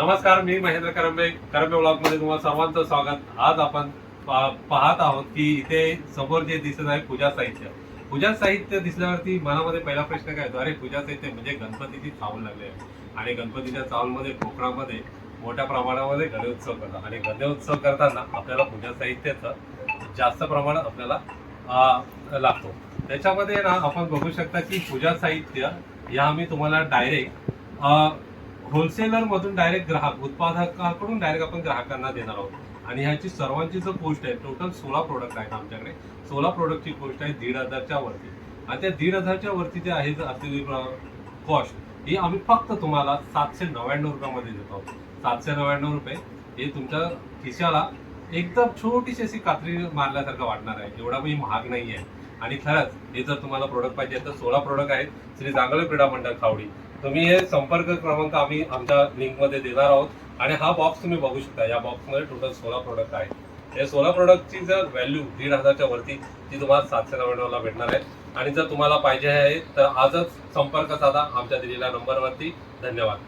नमस्कार मी महेंद्र करंबे. करंबे ब्लॉगमध्ये तुम्हाला सर्वांचं स्वागत. आज आपण पाहत आहोत की इथे समोर जे दिसत आहे पूजा साहित्य. पूजा साहित्य दिसल्यावरती मनामध्ये पहिला प्रश्न काय येतो अरे पूजा साहित्य म्हणजे गणपतीची चावल लागली आहे. आणि गणपतीच्या चावलमध्ये कोकणामध्ये मोठ्या प्रमाणामध्ये गणेशोत्सव करतात. आणि गणेशोत्सव करताना आपल्याला पूजा साहित्याचं जास्त प्रमाणात आपल्याला लागतो. त्याच्यामध्ये ना आपण बघू शकता की पूजा साहित्य या आम्ही तुम्हाला डायरेक्ट होलसेलर मधून डायरेक्ट ग्राहक उत्पादकाकडून डायरेक्ट आपण ग्राहकांना देणार आहोत. आणि ह्याची सर्वांची जो पोस्ट आहे टोटल सोळा प्रोडक्ट आहेत आमच्याकडे. सोळा प्रोडक्टची पोस्ट आहे दीड हजारच्या वरती. आणि त्या दीड हजारच्या वरती जे आहे असलेली कॉस्ट ही आम्ही फक्त तुम्हाला सातशे नव्याण्णव रुपयामध्ये देतो आहोत. सातशे नव्याण्णव रुपये हे तुमच्या खिशाला एकदम छोटीशी अशी कात्री मारल्यासारखं वाटणार आहे. एवढा काही महाग नाही आहे आणि खरंच हे जर तुम्हाला प्रोडक्ट पाहिजे तर सोळा प्रोडक्ट आहेत श्री जांगळे क्रीडा मंडळ खावडी. तुम्ही हे संपर्क क्रमांक आम्ही आमच्या लिंकमध्ये देणार आहोत आणि हा बॉक्स तुम्ही बघू शकता. या बॉक्समध्ये टोटल सोळा प्रोडक्ट आहेत. या सोळा प्रोडक्टची जर व्हॅल्यू दीड हजारच्या वरती ती तुम्हाला सातशे नव्याण्णवला भेटणार आहे. आणि जर तुम्हाला पाहिजे आहे तर आजच संपर्क साधा आमच्या दिलेल्या नंबरवरती धन्यवाद.